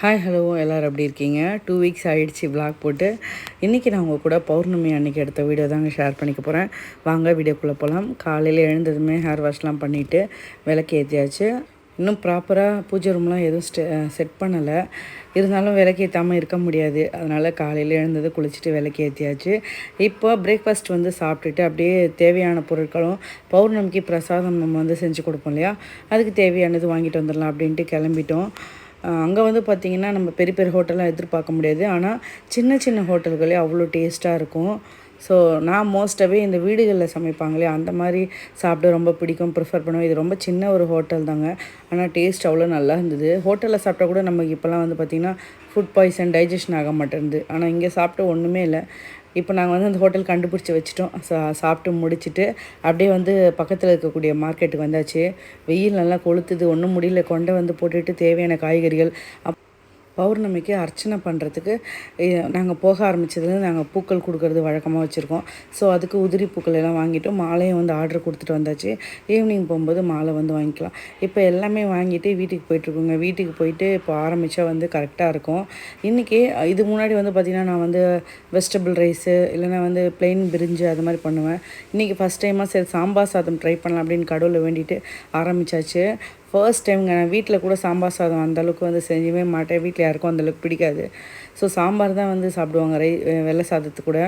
Hi hello எல்லோரும் எப்படி இருக்கீங்க? டூ வீக்ஸ் ஆகிடுச்சு ப்ளாக் போட்டு. இன்றைக்கி நான் உங்கள் கூட பௌர்ணமி அன்னைக்கு எடுத்த வீடியோ தாங்க ஷேர் பண்ணிக்க போகிறேன் வாங்க வீடியோக்குள்ளே போகலாம் காலையில் எழுந்ததுமே ஹேர் வாஷ்லாம் பண்ணிவிட்டு விளக்கு ஏற்றியாச்சு இன்னும் ப்ராப்பராக பூஜை ரூம்லாம் எதுவும் ஸ்டெ செட் பண்ணலை. இருந்தாலும் விளக்கு ஏற்றாமல் இருக்க முடியாது. அதனால் காலையில் எழுந்தது குளிச்சுட்டு விளக்கு ஏற்றியாச்சு இப்போ பிரேக்ஃபாஸ்ட் வந்து சாப்பிட்டுட்டு அப்படியே தேவையான பொருட்களும் பௌர்ணமிக்கு பிரசாதம் நம்ம வந்து செஞ்சு கொடுப்போம் இல்லையா? அதுக்கு தேவையானது வாங்கிட்டு வந்துடலாம் அப்படின்ட்டு கிளம்பிட்டோம். அங்கே வந்து பார்த்திங்கன்னா நம்ம பெரிய பெரிய ஹோட்டல்லாம் எதிர்பார்க்க முடியாது. ஆனால் சின்ன சின்ன ஹோட்டல்களே அவ்வளோ டேஸ்ட்டாக இருக்கும். ஸோ நான் மோஸ்ட்டாகவே இந்த வீடுகளில் சமைப்பாங்களே அந்த மாதிரி சாப்பிட ரொம்ப பிடிக்கும் ப்ரிஃபர் பண்ணுவேன். இது ரொம்ப சின்ன ஒரு ஹோட்டல் தாங்க. ஆனால் டேஸ்ட் அவ்வளோ நல்லா இருந்தது. ஹோட்டலில் சாப்பிட்டா கூட நமக்கு இப்போல்லாம் வந்து பார்த்திங்கன்னா ஃபுட் பாய்சன் டைஜஷன் ஆக மாட்டேருந்து ஆனால் இங்கே சாப்பிட்ட ஒன்றுமே இல்லை. இப்போ நாங்கள் வந்து அந்த ஹோட்டல் கண்டுபிடிச்சி வச்சுட்டோம். சா சாப்பிட்டு முடிச்சுட்டு அப்படியே வந்து பக்கத்தில் இருக்கக்கூடிய மார்க்கெட்டுக்கு வந்தாச்சு. வெயில் நல்லா கொளுத்துது. ஒன்றும் முடியல. கொண்டை வந்து போட்டுட்டு தேவையான காய்கறிகள். அப் பௌர்ணமிக்கு அர்ச்சனை பண்ணுறதுக்கு நாங்கள் போக ஆரம்பித்ததுலேருந்து நாங்கள் பூக்கள் கொடுக்கறது வழக்கமாக வச்சுருக்கோம். ஸோ அதுக்கு உதிரி பூக்கள் எல்லாம் வாங்கிட்டு மாலையும் வந்து ஆர்டர் கொடுத்துட்டு வந்தாச்சு. ஈவினிங் போகும்போது மாலை வந்து வாங்கிக்கலாம். இப்போ எல்லாமே வாங்கிட்டு வீட்டுக்கு போயிட்டுருக்கோங்க வீட்டுக்கு போயிட்டு இப்போ ஆரம்பித்தா வந்து கரெக்டாக இருக்கும். இன்றைக்கி இது முன்னாடி வந்து பார்த்திங்கன்னா நான் வந்து வெஜிடபிள் ரைஸு இல்லைனா வந்து பிளெயின் பிரிஞ்சு அது மாதிரி பண்ணுவேன். இன்றைக்கி ஃபஸ்ட் டைமாக சரி சாம்பார் சாதம் ட்ரை பண்ணலாம் அப்படின்னு கடவுளை வேண்டிட்டு ஆரம்பித்தாச்சு ஃபர்ஸ்ட் டைம்ங்க நான் வீட்டில் கூட சாம்பார் சாதம் அந்தளவுக்கு வந்து செஞ்சவே மாட்டேன். வீட்டில் யாருக்கும் அந்தளவுக்கு பிடிக்காது. ஸோ சாம்பார் தான் வந்து சாப்பிடுவாங்க. ரை வெள்ளை சாதத்து கூட.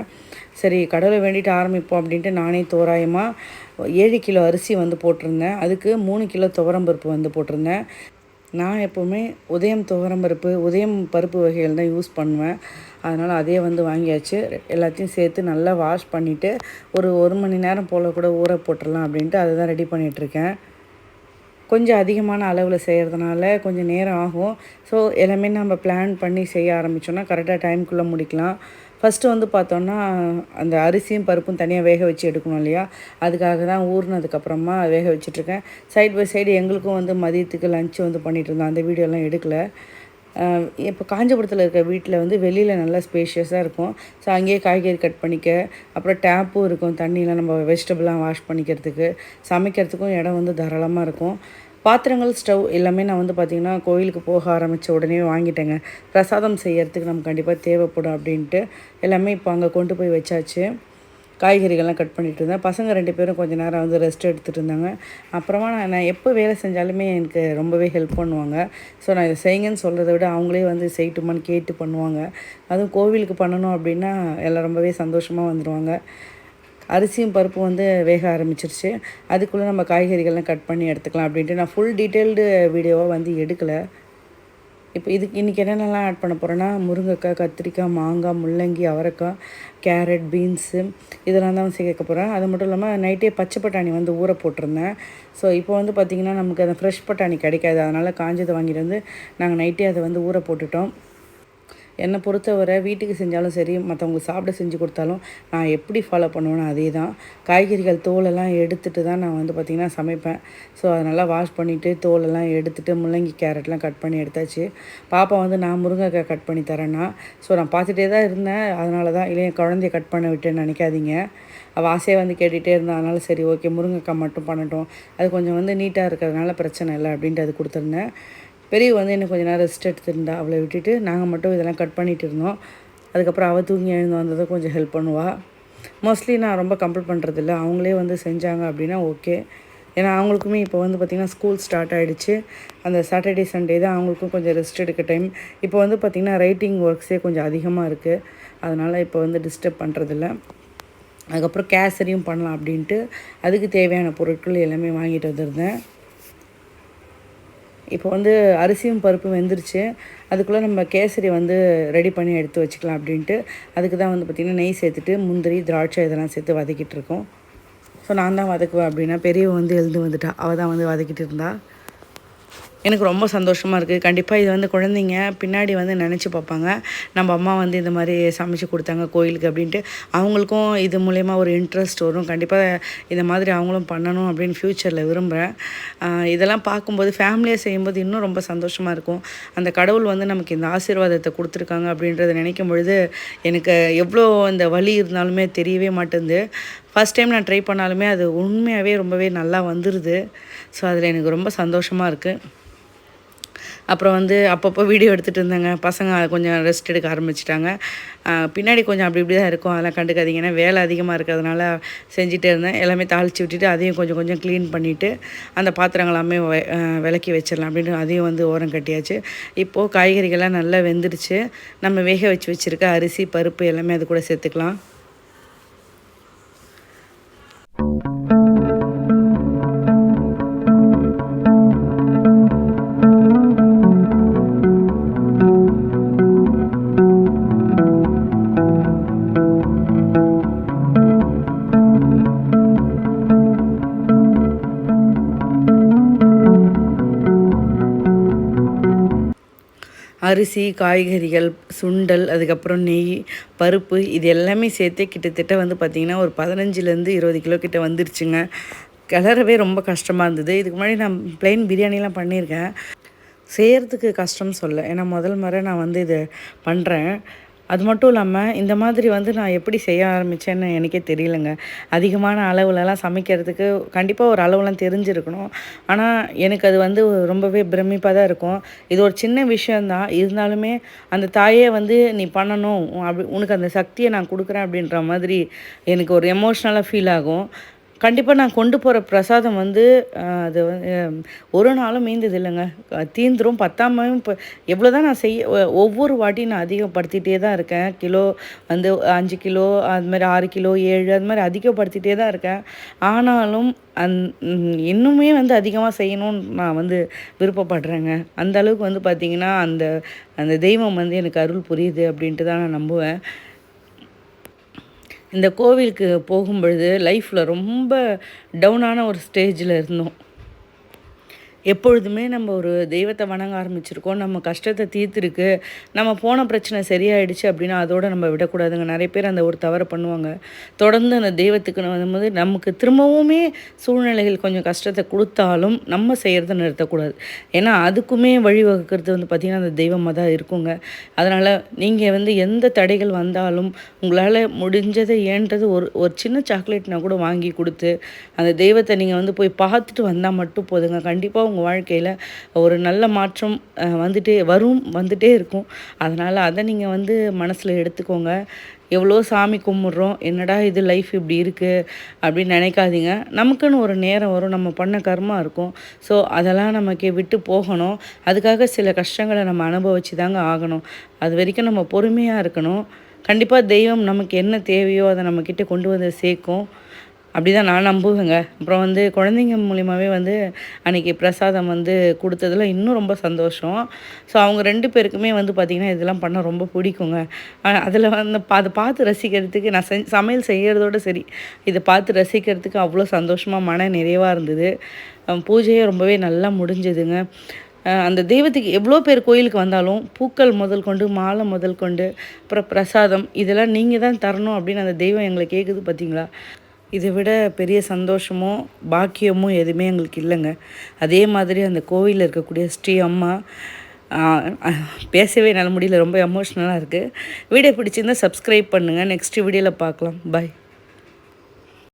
சரி கடவுளை வேண்டிட்டு ஆரம்பிப்போம் அப்படின்ட்டு நானே தோராயமாக ஏழு கிலோ அரிசி வந்து போட்டிருந்தேன். அதுக்கு மூணு கிலோ துவரம்பருப்பு வந்து போட்டிருந்தேன். நான் எப்போவுமே உதயம் துவரம்பருப்பு உதயம் பருப்பு வகைகள் தான் யூஸ் பண்ணுவேன். அதனால் அதே வந்து வாங்கியாச்சு. எல்லாத்தையும் சேர்த்து நல்லா வாஷ் பண்ணிவிட்டு ஒரு ஒரு மணி நேரம் போல் கூட ஊற போட்டுடலாம் அப்படின்ட்டு அதை தான் ரெடி பண்ணிகிட்ருக்கேன் கொஞ்சம் அதிகமான அளவில் செய்கிறதுனால கொஞ்சம் நேரம் ஆகும். ஸோ எல்லாமே நம்ம பிளான் பண்ணி செய்ய ஆரம்பித்தோன்னா கரெக்டாக டைம்குள்ளே முடிக்கலாம். ஃபஸ்ட்டு வந்து பார்த்தோன்னா அந்த அரிசியும் பருப்பும் தனியாக வேக வச்சு எடுக்கணும் இல்லையா? அதுக்காக தான் ஊறினதுக்கப்புறமா வேக வச்சுட்ருக்கேன் சைட் பை சைடு எங்களுக்கும் வந்து மதியத்துக்கு லஞ்சு வந்து பண்ணிகிட்டு இருந்தோம். அந்த வீடியோலாம் எடுக்கலை. இப்போ காஞ்சிபுரத்தில் இருக்க வீட்டில் வந்து வெளியில் நல்லா ஸ்பேஷியஸாக இருக்கும். ஸோ அங்கேயே காய்கறி கட் பண்ணிக்க அப்புறம் டேப்பும் இருக்கும். தண்ணியெலாம் நம்ம வெஜிடபிளாக வாஷ் பண்ணிக்கிறதுக்கு சமைக்கிறதுக்கும் இடம் வந்து தாராளமாக இருக்கும். பாத்திரங்கள் ஸ்டவ் எல்லாமே நான் வந்து பார்த்திங்கன்னா கோயிலுக்கு போக ஆரம்பித்த உடனே வாங்கிட்டேங்க. பிரசாதம் செய்யறதுக்கு நம்ம கண்டிப்பாக தேவைப்படும் அப்படின்ட்டு எல்லாமே இப்போ அங்கே கொண்டு போய் வச்சாச்சு. காய்கறிகள்லாம் கட் பண்ணிகிட்டு இருந்தேன். பசங்க ரெண்டு பேரும் கொஞ்சம் நேரம் வந்து ரெஸ்ட் எடுத்துகிட்டு இருந்தாங்க. அப்புறமா நான் நான் எப்போ வேலை செஞ்சாலுமே எனக்கு ரொம்பவே ஹெல்ப் பண்ணுவாங்க. ஸோ நான் இதை செய்யுங்கன்னு சொல்கிறத விட அவங்களே வந்து செய்யட்டுமான்னு கேட்டு பண்ணுவாங்க. அதுவும் கோவிலுக்கு பண்ணணும் அப்படின்னா எல்லாம் ரொம்பவே சந்தோஷமாக வந்துடுவாங்க அரிசியும் பருப்பும் வந்து வேக ஆரம்பிச்சிருச்சு. அதுக்குள்ளே நம்ம காய்கறிகள்லாம் கட் பண்ணி எடுத்துக்கலாம் அப்படின்ட்டு நான் ஃபுல் டீட்டெயில்டு வீடியோவாக வந்து எடுக்கலை. இப்போ இதுக்கு இன்றைக்கி என்னென்னலாம் ஆட் பண்ண போகிறேன்னா முருங்கைக்காய் கத்திரிக்காய் மாங்காய் முள்ளங்கி அவரைக்காய் கேரட் பீன்ஸு இதெல்லாம் தான் சேர்க்க போகிறேன் அது மட்டும் இல்லாமல் நைட்டே பச்சை பட்டாணி வந்து ஊற போட்டிருந்தேன். ஸோ இப்போ வந்து பார்த்திங்கன்னா நமக்கு அந்த ஃப்ரெஷ் பட்டாணி கிடைக்காது. அதனால் காஞ்சதை வாங்கிட்டு வந்து நாங்கள் நைட்டே அதை வந்து ஊற போட்டுட்டோம். என்னை பொறுத்தவரை வீட்டுக்கு செஞ்சாலும் சரி மற்றவங்களுக்கு சாப்பிட செஞ்சு கொடுத்தாலும் நான் எப்படி ஃபாலோ பண்ணுவேனோ அதே தான் காய்கறிகள் தோலெல்லாம் எடுத்துகிட்டு தான் நான் வந்து பார்த்திங்கன்னா சமைப்பேன். ஸோ அதனால் வாஷ் பண்ணிவிட்டு தோலெல்லாம் எடுத்துகிட்டு முள்ளங்கி கேரட்லாம் கட் பண்ணி எடுத்தாச்சு. பாப்பா வந்து நான் முருங்கைக்காய் கட் பண்ணி தரேன்னா ஸோ நான் பார்த்துட்டே தான் இருந்தேன். அதனால தான் இல்லை குழந்தைய கட் பண்ண விட்டேன்னு நினைக்காதீங்க. அவள் வந்து கேட்டுகிட்டே இருந்தால் அதனால் சரி ஓகே முருங்கைக்காய் மட்டும் பண்ணட்டும். அது கொஞ்சம் வந்து நீட்டாக இருக்கிறதுனால பிரச்சனை இல்லை அப்படின்ட்டு அது கொடுத்துருந்தேன். பெரிய வந்து எனக்கு கொஞ்சம் நேரம் ரெஸ்ட் எடுத்துருந்தா. அவளை விட்டுட்டு நாங்கள் மட்டும் இதெல்லாம் கட் பண்ணிகிட்டு இருந்தோம். அதுக்கப்புறம் அவள் தூங்கி எழுந்து வந்ததை கொஞ்சம் ஹெல்ப் பண்ணுவாள் மோஸ்ட்லி நான் ரொம்ப கம்ப்ளீட் பண்ணுறதில்ல அவங்களே வந்து செஞ்சாங்க அப்படின்னா ஓகே ஏன்னா அவங்களுக்குமே இப்போ வந்து பார்த்திங்கன்னா ஸ்கூல் ஸ்டார்ட் ஆகிடுச்சு அந்த சாட்டர்டே சண்டே தான் அவங்களுக்கும் கொஞ்சம் ரெஸ்ட் எடுக்க டைம் இப்போ வந்து பார்த்திங்கன்னா ரைட்டிங் ஒர்க்ஸே கொஞ்சம் அதிகமாக இருக்குது அதனால் இப்போ வந்து டிஸ்டர்ப் பண்ணுறதில்ல அதுக்கப்புறம் கேசரியும் பண்ணலாம் அப்படின்ட்டு அதுக்கு தேவையான பொருட்கள் எல்லாமே வாங்கிட்டு வந்திருந்தேன். இப்போ வந்து அரிசியும் பருப்பும் வெந்துருச்சு. அதுக்குள்ளே நம்ம கேசரி வந்து ரெடி பண்ணி எடுத்து வச்சுக்கலாம் அப்படின்ட்டு. அதுக்கு தான் வந்து பார்த்திங்கன்னா நெய் சேர்த்துட்டு முந்திரி திராட்சை இதெல்லாம் சேர்த்து வதக்கிட்டு இருக்கோம். ஸோ நான் தான் வதக்குவேன் அப்படின்னா பெரியவ வந்து எழுந்து வந்துட்டா. அவள் தான் வந்து வதக்கிட்டு இருந்தாள் எனக்கு ரொம்ப சந்தோஷமாக இருக்குது கண்டிப்பாக இது வந்து குழந்தைங்க பின்னாடி வந்து நினச்சி பார்ப்பாங்க. நம்ம அம்மா வந்து இந்த மாதிரி சமைச்சு கொடுத்தாங்க கோயிலுக்கு அப்படின்ட்டு. அவங்களுக்கும் இது மூலயமா ஒரு இன்ட்ரெஸ்ட் வரும். கண்டிப்பாக இந்த மாதிரி அவங்களும் பண்ணணும் அப்படின்னு ஃப்யூச்சரில் விரும்புகிறேன் இதெல்லாம் பார்க்கும்போது ஃபேமிலியாக செய்யும்போது இன்னும் ரொம்ப சந்தோஷமாக இருக்கும். அந்த கடவுள் வந்து நமக்கு இந்த ஆசீர்வாதத்தை கொடுத்துருக்காங்க அப்படின்றத நினைக்கும் பொழுது எனக்கு எவ்வளோ அந்த வழி இருந்தாலுமே தெரியவே மாட்டேங்குது. ஃபஸ்ட் டைம் நான் ட்ரை பண்ணாலுமே அது உண்மையாகவே ரொம்பவே நல்லா வந்துடுது ஸோ அதில் எனக்கு ரொம்ப சந்தோஷமாக இருக்குது அப்புறம் வந்து அப்பப்போ வீடியோ எடுத்துகிட்டு இருந்தேங்க. பசங்க கொஞ்சம் ரெஸ்ட் எடுக்க ஆரம்பிச்சிட்டாங்க. பின்னாடி கொஞ்சம் அப்படி இப்படி தான் இருக்கும். அதெல்லாம் கண்டுக்காதீங்க ஏன்னா வேலை அதிகமாக இருக்கிறதுனால செஞ்சுட்டே இருந்தேன். எல்லாமே தாளித்து விட்டுட்டு அதையும் கொஞ்சம் கொஞ்சம் க்ளீன் பண்ணிவிட்டு அந்த பாத்திரங்கள் எல்லாமே விலக்கி விளக்கி வச்சிடலாம் அப்படின்னு அதையும் வந்து ஓரம் கட்டியாச்சு. இப்போது காய்கறிகள்லாம் நல்லா வெந்துடுச்சு. நம்ம வேக வச்சு வச்சுருக்க அரிசி பருப்பு எல்லாமே அது கூட சேர்த்துக்கலாம். அரிசி காய்கறிகள் சுண்டல் அதுக்கப்புறம் நெய் பருப்பு இது எல்லாமே சேர்த்தே கிட்டத்தட்ட வந்து பார்த்திங்கன்னா ஒரு பதினஞ்சுலேருந்து இருபது கிலோ கிட்ட வந்துருச்சுங்க. கிளறவே ரொம்ப கஷ்டமாக இருந்தது. இதுக்கு முன்னாடி நான் பிளெயின் பிரியாணிலாம் பண்ணியிருக்கேன். செய்கிறதுக்கு கஷ்டம்னு சொல்ல. ஏன்னா முதல் முறை நான் வந்து இது பண்ணுறேன் அது மட்டும் இல்லாமல் இந்த மாதிரி வந்து நான் எப்படி செய்ய ஆரம்பித்தேன்னு எனக்கே தெரியலங்க. அதிகமான அளவுலலாம் சமைக்கிறதுக்கு கண்டிப்பாக ஒரு அளவுலாம் தெரிஞ்சிருக்கணும். ஆனால் எனக்கு அது வந்து ரொம்பவே பிரமிப்பாக தான் இருக்கும். இது ஒரு சின்ன விஷயந்தான் இருந்தாலுமே அந்த தாயே வந்து நீ பண்ணணும். உ- அப்படி உனக்கு அந்த சக்தியை நான் கொடுக்குறேன் அப்படின்ற மாதிரி எனக்கு ஒரு எமோஷ்னலாக ஃபீல் ஆகும். கண்டிப்பாக நான் கொண்டு போகிற பிரசாதம் வந்து அது வந்து ஒரு நாளும் மீந்தது இல்லைங்க. தீந்துரும். பத்தாமையும் இப்போ எவ்வளோ தான் நான் செய்ய ஒ- ஒவ்வொரு வாட்டியும் நான் அதிகப்படுத்திகிட்டே தான் இருக்கேன். கிலோ வந்து அஞ்சு கிலோ அது மாதிரி ஆறு கிலோ ஏழு அது மாதிரி அதிகப்படுத்திகிட்டே தான் இருக்கேன். ஆனாலும் அந் இன்னுமே வந்து அதிகமாக செய்யணும்னு நான் வந்து விருப்பப்படுறேங்க. அந்த அளவுக்கு வந்து பார்த்திங்கன்னா அந்த அந்த தெய்வம் வந்து எனக்கு அருள் புரியுது அப்படின்ட்டு தான் நான் நம்புவேன். இந்த கோவிலுக்கு போகும்பொழுது லைஃப்பில் ரொம்ப டவுனான ஒரு ஸ்டேஜில் இருந்தோம். எப்பொழுதுமே நம்ம ஒரு தெய்வத்தை வணங்க ஆரம்பிச்சிருக்கோம். நம்ம கஷ்டத்தை தீர்த்துருக்கு. நம்ம போன பிரச்சனை சரியாயிடுச்சு அப்படின்னா அதோட நம்ம விடக்கூடாதுங்க. நிறைய பேர் அந்த ஒரு தவறை பண்ணுவாங்க. தொடர்ந்து அந்த தெய்வத்துக்கு வரும்போது நமக்கு திரும்பவுமே சூழ்நிலைகள் கொஞ்சம் கஷ்டத்தை கொடுத்தாலும் நம்ம செய்கிறத நிறுத்தக்கூடாது. ஏன்னா அதுக்குமே வழிவகுக்கிறது வந்து பார்த்திங்கன்னா அந்த தெய்வமாக தான் இருக்குங்க. அதனால் நீங்கள் வந்து எந்த தடைகள் வந்தாலும் உங்களால் முடிஞ்சதை ஏன்றது ஒரு ஒரு சின்ன சாக்லேட்னா கூட வாங்கி கொடுத்து அந்த தெய்வத்தை நீங்கள் வந்து போய் பார்த்துட்டு வந்தால் மட்டும் போதுங்க. கண்டிப்பாக உங்கள் வாழ்க்கையில் ஒரு நல்ல மாற்றம் வந்துட்டே வரும் வந்துட்டே இருக்கும். அதனால் அதை நீங்கள் வந்து மனசில் எடுத்துக்கோங்க. எவ்வளோ சாமி கும்பிட்றோம் என்னடா இது லைஃப் இப்படி இருக்குது அப்படின்னு நினைக்காதீங்க. நமக்குன்னு ஒரு நேரம் வரும் நம்ம பண்ண கர்மா இருக்கும். ஸோ அதெல்லாம் நமக்கு விட்டு போகணும். அதுக்காக சில கஷ்டங்களை நம்ம அனுபவிச்சு தாங்க ஆகணும். அது வரைக்கும் நம்ம பொறுமையாக இருக்கணும். கண்டிப்பாக தெய்வம் நமக்கு என்ன தேவையோ அதை நம்மக்கிட்ட கொண்டு வந்து சேர்க்கும். அப்படி தான் நான் நம்புவேங்க. அப்புறம் வந்து குழந்தைங்க மூலியமாகவே வந்து அன்றைக்கி பிரசாதம் வந்து கொடுத்ததில் இன்னும் ரொம்ப சந்தோஷம். ஸோ அவங்க ரெண்டு பேருக்குமே வந்து பார்த்திங்கன்னா இதெல்லாம் பண்ண ரொம்ப பிடிக்குங்க. அதில் வந்து பா அதை பார்த்து ரசிக்கிறதுக்கு நான் செ சமையல் செய்கிறதோட சரி இதை பார்த்து ரசிக்கிறதுக்கு அவ்வளோ சந்தோஷமாக மன நிறைவாக இருந்தது. பூஜையே ரொம்பவே நல்லா முடிஞ்சதுங்க. அந்த தெய்வத்துக்கு எவ்வளோ பேர் கோயிலுக்கு வந்தாலும் பூக்கள் முதல் கொண்டு மாலை முதல் கொண்டு அப்புறம் பிரசாதம் இதெல்லாம் நீங்கள் தான் தரணும் அப்படின்னு அந்த தெய்வம் எங்களை கேட்குது பார்த்தீங்களா இதை விட பெரிய சந்தோஷமோ பாக்கியமோ எதுவுமே எங்களுக்கு இல்லைங்க. அதே மாதிரி அந்த கோவிலில் இருக்கக்கூடிய ஸ்ரீ அம்மா பேசவே என்னால் முடியல. ரொம்ப எமோஷ்னலாக இருக்குது வீடியோ பிடிச்சிருந்தா சப்ஸ்கிரைப் பண்ணுங்கள் நெக்ஸ்ட் வீடியோவில் பார்க்கலாம். பாய்